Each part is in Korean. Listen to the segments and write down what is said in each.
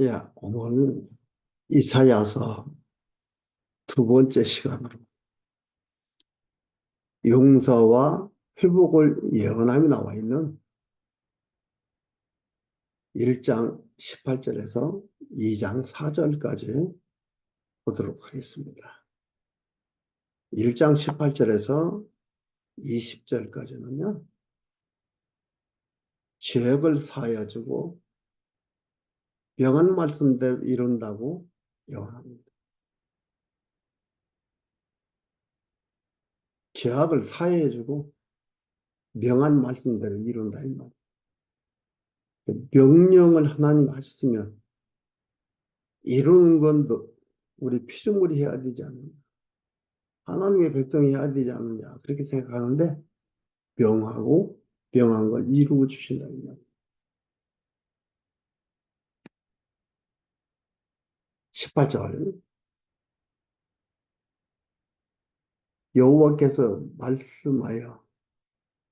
예, 오늘 이사야서 두 번째 시간으로 용서와 회복을 예언함이 나와 있는 1장 18절에서 2장 4절까지 보도록 하겠습니다. 1장 18절에서 20절까지는요, 죄악을 사하여주고 명한 말씀대로 이룬다고 예언합니다. 죄악을 사해주고 명한 말씀대로 이룬다 이 말. 명령을 하나님 하셨으면 이루는 건 우리 피조물이 해야 되지 않느냐. 하나님의 백성이 해야 되지 않느냐. 그렇게 생각하는데 명하고 명한 걸 이루어 주신다 이 말. 18절. 여호와께서 말씀하여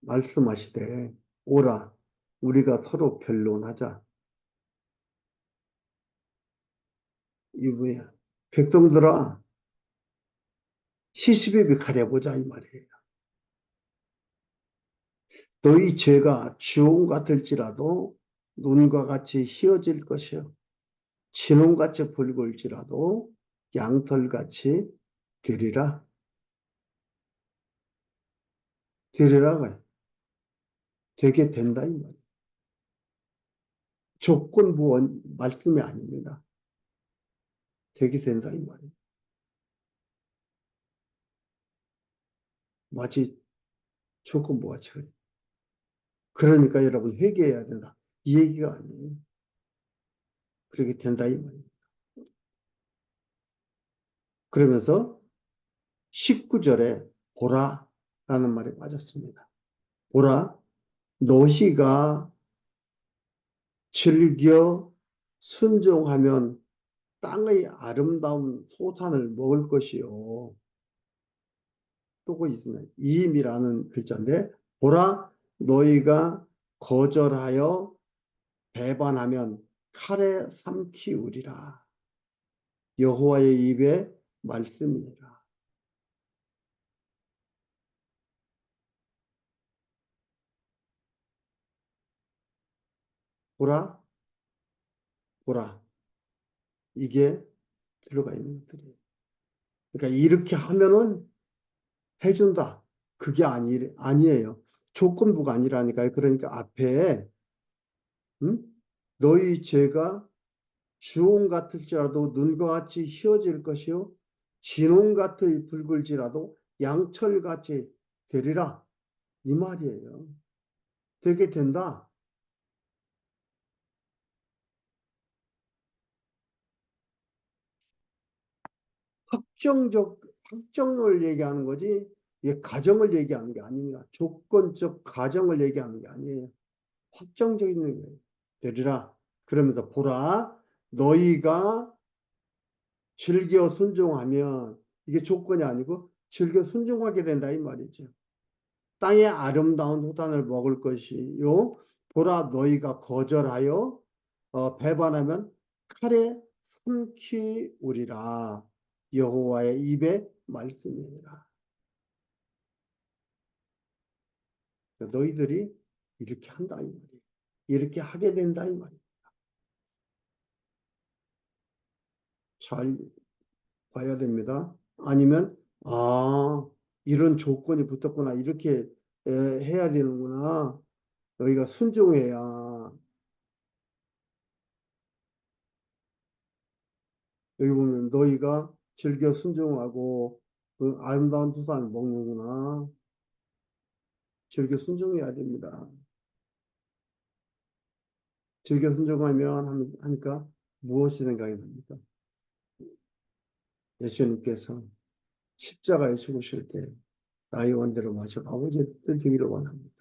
말씀하시되 오라 우리가 서로 변론하자. 이 뭐야? 백성들아 시시비비 가려보자 이 말이에요. 너희 죄가 주홍 같을지라도 눈과 같이 희어질 것이요 진홍같이 붉을지라도 양털같이 되리라. 되리라고 되게 된다 이 말이에요. 조건부 말씀이 아닙니다. 되게 된다 이 말이에요. 마치 조건부가 처리. 그러니까 여러분 회개해야 된다. 이 얘기가 아니에요. 그렇게 된다 이 말입니다. 그러면서 19절에 보라 라는 말이 빠졌습니다. 보라 너희가 즐겨 순종하면 땅의 아름다운 소산을 먹을 것이요. 또 있습니다. 이임이라는 글자인데 보라 너희가 거절하여 배반하면 칼에 삼키우리라. 여호와의 입에 말씀이니라. 보라, 보라. 이게 들어가 있는 것들이에요. 그러니까 이렇게 하면은 해준다. 그게 아니, 아니에요. 조건부가 아니라니까요. 그러니까 앞에, 음? 너희 죄가 주홍 같을지라도 눈과 같이 희어질 것이요 진홍 같이 붉을지라도 양철같이 되리라 이 말이에요. 되게 된다. 확정적 확정을 얘기하는 거지 이게 가정을 얘기하는 게 아닙니다. 조건적 가정을 얘기하는 게 아니에요. 확정적인 거예요. 되리라. 그러면서 보라 너희가 즐겨 순종하면 이게 조건이 아니고 즐겨 순종하게 된다 이 말이죠. 땅의 아름다운 호단을 먹을 것이요. 보라 너희가 거절하여 어, 배반하면 칼에 삼키우리라. 여호와의 입에 말씀이니라. 너희들이 이렇게 한다 이 말이에요. 이렇게 하게 된다 이 말입니다. 잘 봐야 됩니다. 아니면 아 이런 조건이 붙었구나 이렇게 해야 되는구나. 너희가 순종해야 여기 보면 너희가 즐겨 순종하고 그 아름다운 두산을 먹는구나. 즐겨 순종해야 됩니다. 즐겨 순종하면 하니까 무엇이 생각이 납니까? 예수님께서 십자가에 죽으실 때 나의 원대로 마셔 아버지의 뜻이기를 원합니다.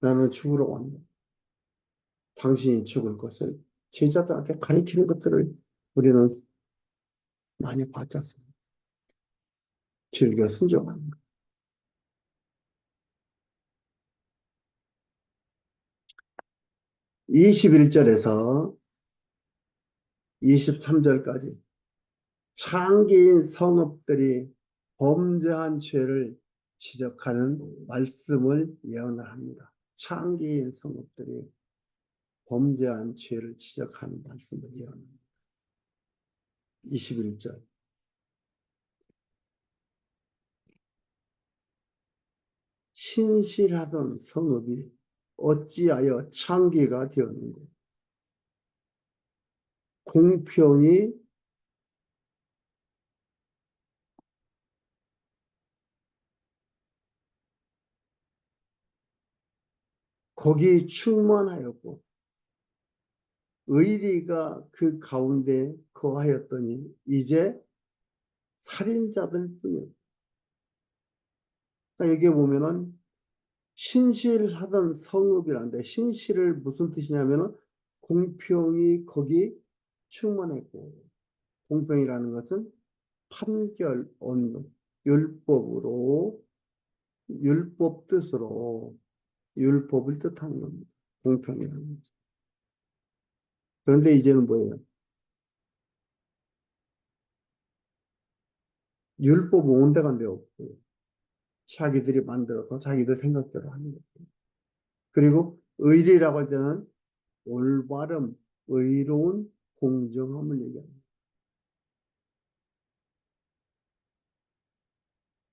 나는 죽으러 왔다. 당신이 죽을 것을 제자들한테 가르치는 것들을 우리는 많이 봤잖습니다. 즐겨 순종하는 것. 21절에서 23절까지 창기인 성읍들이 범죄한 죄를 지적하는 말씀을 예언을 합니다. 창기인 성읍들이 범죄한 죄를 지적하는 말씀을 예언합니다. 21절 신실하던 성읍이 어찌하여 창기가 되었는고 공평이 거기 충만하였고 의리가 그 가운데 거하였더니 이제 살인자들 뿐이었다. 여기 보면은 신실하던 성읍이란데 신실을 무슨 뜻이냐면은 공평이 거기 충만했고 공평이라는 것은 판결 얻는 율법으로 율법 뜻으로 율법을 뜻하는 겁니다. 공평이라는 거죠. 그런데 이제는 뭐예요? 율법 온 데가 데 없고요. 자기들이 만들어서 자기들 생각대로 하는 거죠. 그리고 의리라고 할 때는 올바름, 의로운 공정함을 얘기합니다.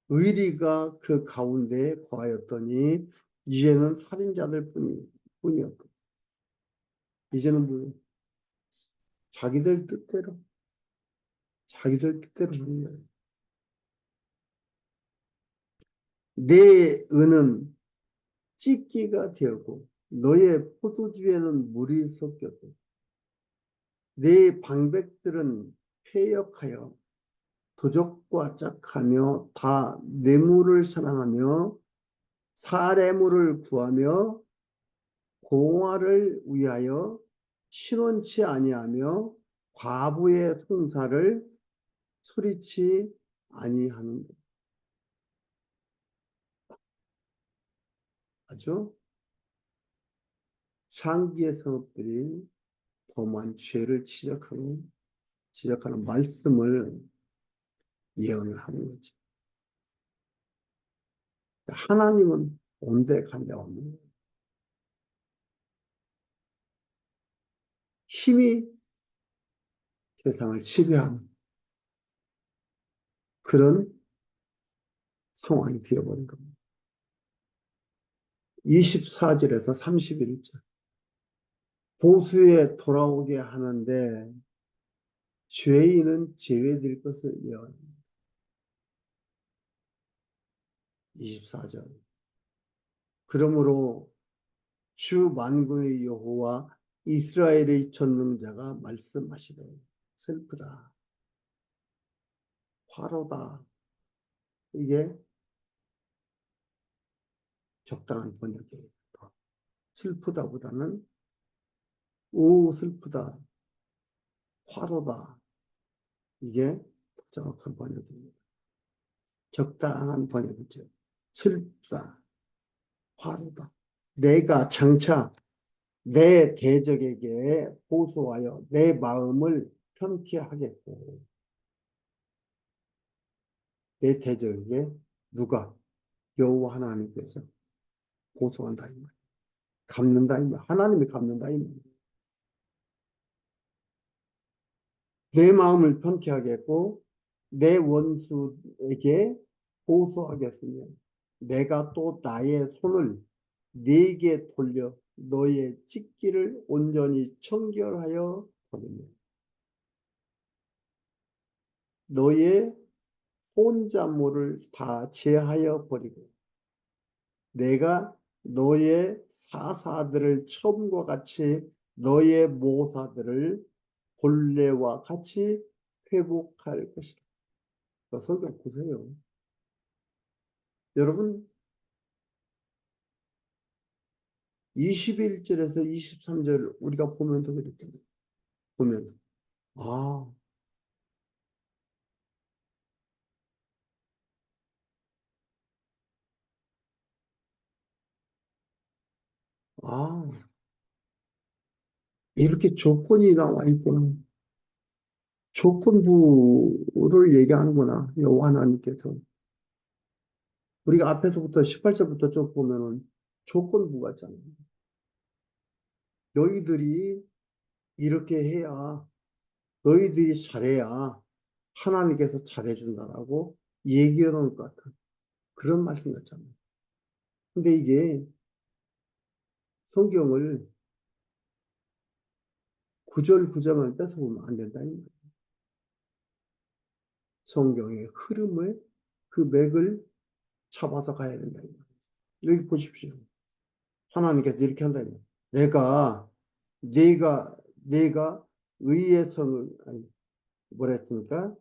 의리가 그 가운데에 거하였더니 이제는 살인자들 뿐이, 뿐이었고 이제는 뭐 자기들 뜻대로 자기들 뜻대로 하는 거예요. 내 은은 찢기가 되었고 너의 포도주에는 물이 섞였고 내 방백들은 폐역하여 도적과 짝하며 다 뇌물을 사랑하며 사례물을 구하며 공화를 위하여 신원치 아니하며 과부의 송사를 소리치 아니하는 것. 아주 장기의 성업들이 범한 죄를 지적하는 지적하는 말씀을 예언을 하는 거죠. 하나님은 온데 간데 없는 거예요. 힘이 세상을 지배하는 그런 상황이 되어버린 겁니다. 24절에서 31절. 보수에 돌아오게 하는데 죄인은 제외될 것을 예언합니다. 24절. 그러므로 주 만군의 여호와 이스라엘의 전능자가 말씀하시되 슬프다. 화로다. 이게 적당한 번역이에요. 슬프다보다는 오 슬프다 화로다 이게 정확한 번역입니다. 적당한 번역이죠. 슬프다 화로다 내가 장차 내 대적에게 보수하여 내 마음을 편케 하겠고 내 대적에게 누가 여호와 하나님께서 보수한다 이 말. 갚는다 이 말. 하나님이 갚는다 이 말. 내 마음을 편케 하겠고 내 원수에게 보수하겠으며 내가 또 나의 손을 네게 돌려 너의 찍기를 온전히 청결하여 버리며 너의 혼자모를 다 제하여 버리고 내가 너의 사사들을 처음과 같이 너의 모사들을 본래와 같이 회복할 것이다. 성경 보세요. 여러분 21절에서 23절 우리가 보면 더 그랬잖아요. 보면 아 아, 이렇게 조건이 나와 있구나. 조건부를 얘기하는구나. 여호와 하나님께서. 우리가 앞에서부터 18절부터 쭉 보면은 조건부 같잖아요. 너희들이 이렇게 해야 너희들이 잘해야 하나님께서 잘해준다라고 얘기해 놓을 것 같은 그런 말씀 같잖아요. 근데 이게 성경을 구절 구절만 뺏어보면 안 된다. 성경의 흐름을 그 맥을 잡아서 가야 된다. 여기 보십시오. 하나님께서 이렇게 한다. 내가, 내가, 내가 의의 성을, 아니, 뭐라 했습니까?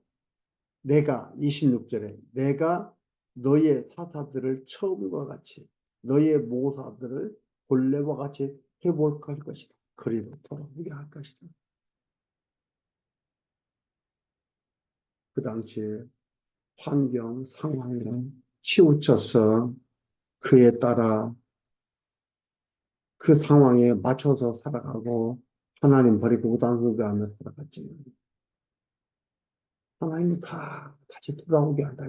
내가, 26절에, 내가 너의 사사들을 처음과 같이, 너의 모사들을 본래와 같이 회복할 할 것이다. 그리로 돌아오게 할 것이다. 그 당시에 환경, 상황에 치우쳐서 그에 따라 그 상황에 맞춰서 살아가고 하나님 버리고 우단숭배하며 살아갔지만 하나님이 다 다시 돌아오게 한다.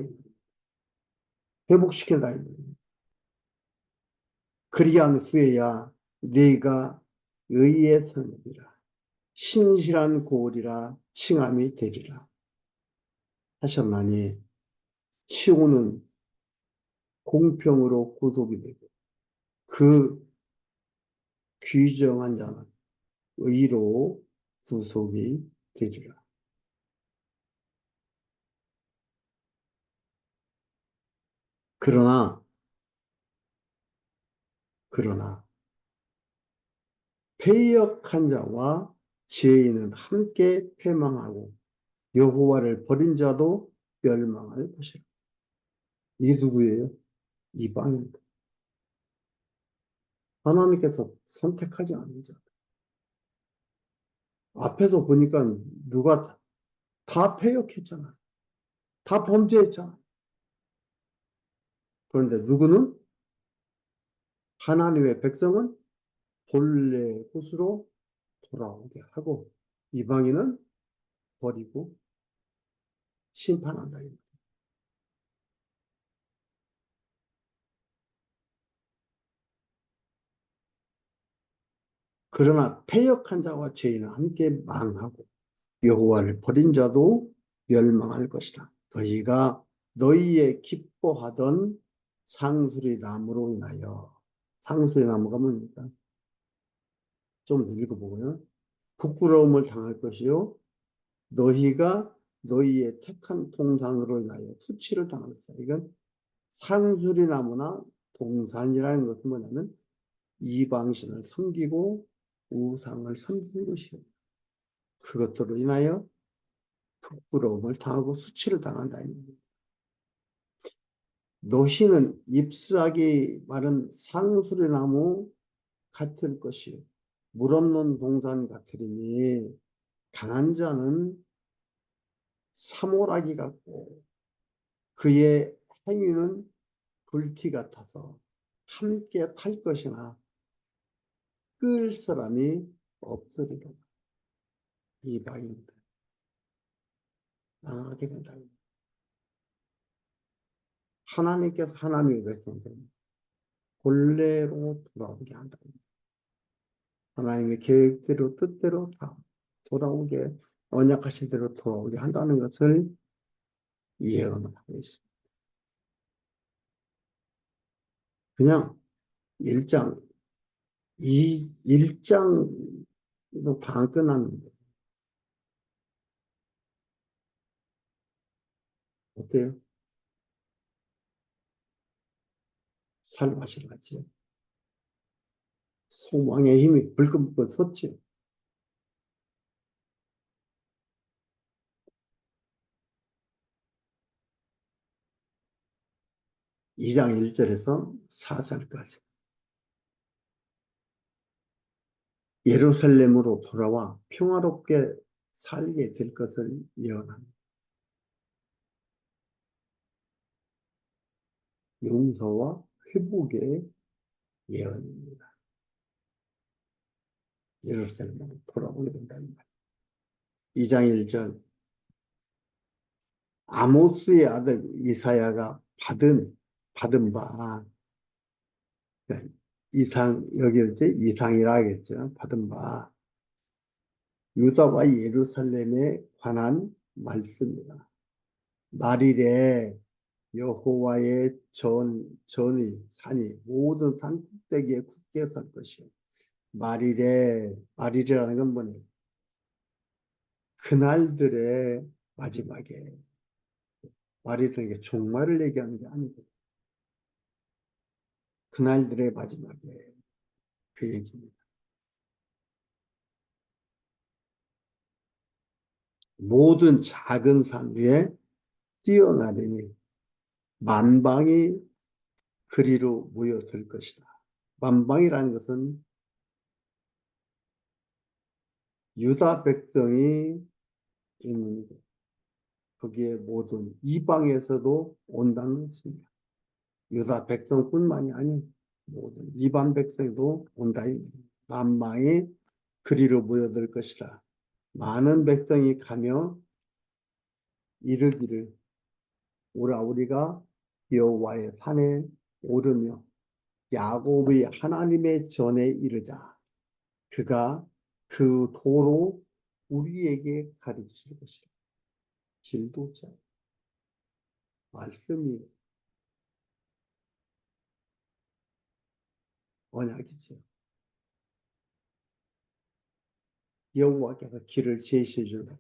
회복시킨다. 그리한 후에야 네가 의의 성읍이라 신실한 고을이라 칭함이 되리라 하셨나니 시온은 공평으로 구속이 되고 그 귀정한 자는 의로 구속이 되리라. 그러나 그러나 패역한 자와 죄인은 함께 패망하고 여호와를 버린 자도 멸망할 것이라. 이 누구예요? 이방인들. 하나님께서 선택하지 않은 자. 앞에서 보니까 누가 다 패역했잖아요. 다 범죄했잖아요. 그런데 누구는 하나님의 백성은 본래 곳으로 돌아오게 하고 이방인은 버리고 심판한다. 그러나 패역한 자와 죄인은 함께 망하고 여호와를 버린 자도 멸망할 것이다. 너희가 너희의 기뻐하던 상수리 나무로 인하여 상수리 나무가 뭡니까? 좀 읽어보고요. 부끄러움을 당할 것이요. 너희가 너희의 택한 동산으로 인하여 수치를 것이다. 이건 상수리 나무나 동산이라는 것은 뭐냐면 이방신을 섬기고 우상을 섬기는 것이요. 그것들로 인하여 부끄러움을 당하고 수치를 당한다. 노시는 잎사귀 마른 상수리 나무 같을 것이요. 물 없는 동산 같으리니 강한 자는 사모라기 같고 그의 행위는 불티 같아서 함께 탈 것이나 끌 사람이 없으리라. 이방인들. 망하게 된다. 하나님께서 하나님의 백성들 본래로 돌아오게 한다. 하나님의 계획대로 뜻대로 다 돌아오게 언약하신 대로 돌아오게 한다는 것을 예언을 하고 있습니다. 그냥 1장 이 1장도 다 끝났는데 어때요? 살맛이 나지. 소망의 힘이 불끈불끈 솟지 2장 1절에서 4절까지. 예루살렘으로 돌아와 평화롭게 살게 될 것을 예언합니다. 용서와 회복의 예언입니다. 예루살렘으로 돌아오게 된다. 이 말. 2장 1절 아모스의 아들 이사야가 받은 받은 바 그러니까 이상 여기 이제 이상이라 하겠죠. 받은 바 유다와 예루살렘에 관한 말씀이라 말일에 여호와의 전 전이 산이 모든 산꼭대기에 굳게 설 것이요. 말일에 말일이라는 건 뭐냐 그날들의 마지막에. 말이라는 게 종말을 얘기하는 게 아니고 그날들의 마지막에 그 얘기입니다. 모든 작은 산 위에 뛰어나르니 만방이 그리로 모여들 것이다. 만방이라는 것은 유다 백성이 있는 곳, 거기에 모든 이방에서도 온다는 것입니다. 유다 백성뿐만이 아닌 모든 이방 백성도 온다. 만방이 그리로 모여들 것이라. 많은 백성이 가며 이르기를 오라 우리가 여호와의 산에 오르며 야곱의 하나님의 전에 이르자. 그가 그 도로 우리에게 가르칠 것이라. 길도자. 말씀이 언약이죠. 여호와께서 길을 제시해 준다.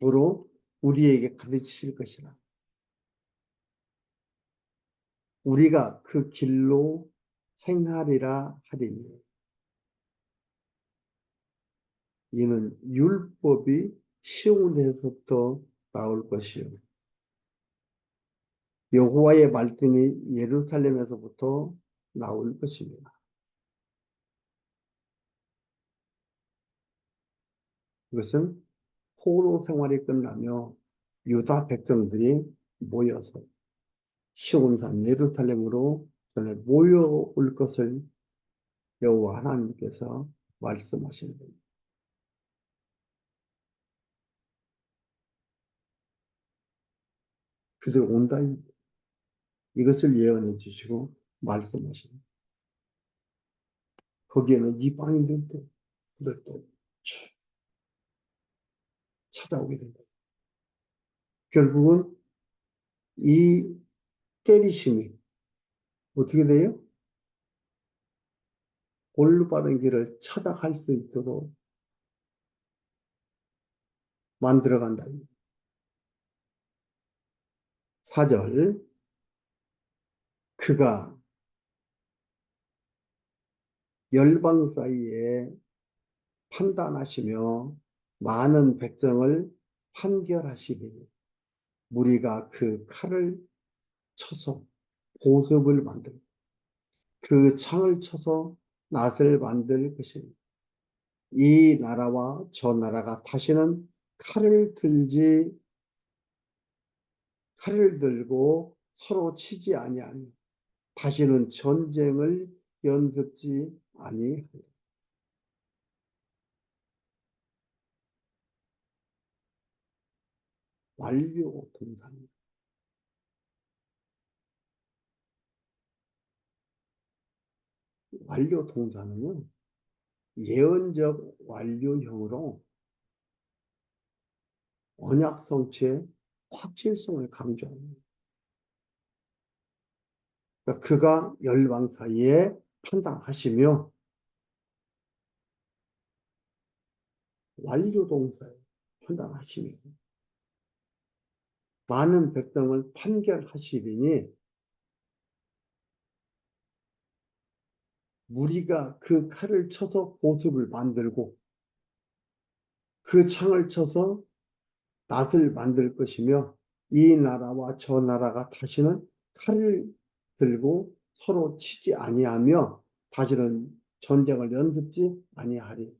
도로 우리에게 가르치실 것이라. 우리가 그 길로 행하리라 하리니 이는 율법이 쉬운 데서부터 나올 것이요 여호와의 말씀이 예루살렘에서부터 나올 것입니다. 이것은 포로 생활이 끝나며 유다 백성들이 모여서 시온산 예루살렘으로 전에 모여올 것을 여호와 하나님께서 말씀하시는 겁니다. 그들 온다. 이것을 예언해 주시고 말씀하십니다. 거기에는 이방인들도 그들도 찾아오게 된다. 결국은 이 때리심이 어떻게 돼요? 올바른 길을 찾아갈 수 있도록 만들어간다. 4절 그가 열방 사이에 판단하시며 많은 백성을 판결하시리니 무리가 그 칼을 쳐서 보습을 만들고 그 창을 쳐서 낫을 만들 것입니다. 이 나라와 저 나라가 다시는 칼을 들지 칼을 들고 서로 치지 아니하며 다시는 전쟁을 연습지 아니하리라. 완료 동사입니다. 완료 동사는 예언적 완료형으로 언약 성취의 확실성을 강조합니다. 그러니까 그가 열방 사이에 판단하시며 완료 동사에 판단하시며 많은 백성을 판결하시리니 무리가 그 칼을 쳐서 보습을 만들고 그 창을 쳐서 낫을 만들 것이며 이 나라와 저 나라가 다시는 칼을 들고 서로 치지 아니하며 다시는 전쟁을 연습지 아니하리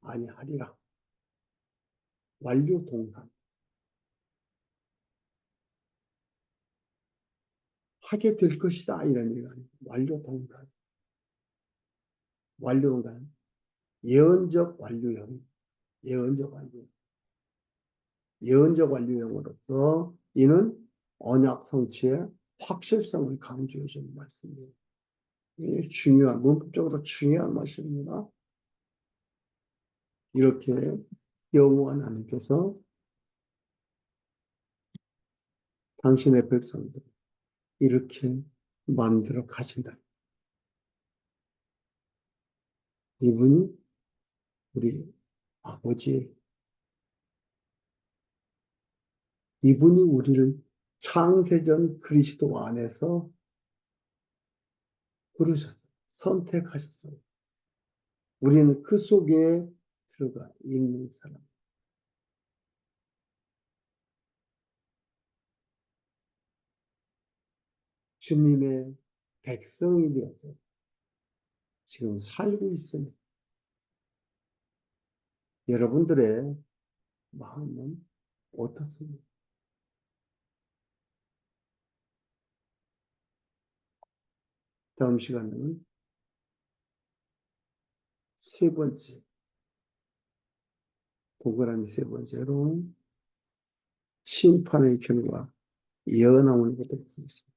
아니하리라. 완료 동사 하게 될 것이다 이런 얘기가 완료 동사 완료인가요? 예언적 완료형. 예언적 완료. 예언적 완료형으로서 이는 언약 성취의 확실성을 강조해 주는 말씀이에요. 이 중요한, 문법적으로 중요한 말씀입니다. 이렇게 여호와 하나님께서 당신의 백성들 이렇게 만들어 가신다. 이분이 우리 아버지 이분이 우리를 창세전 그리스도 안에서 부르셨어요. 선택하셨어요. 우리는 그 속에 들어가 있는 사람. 주님의 백성이 되어서 지금 살고 있으니 여러분들의 마음은 어떻습니까? 다음 시간에는 세 번째, 동그라미 세 번째로 심판의 결과 예언하는 것을 보겠습니다.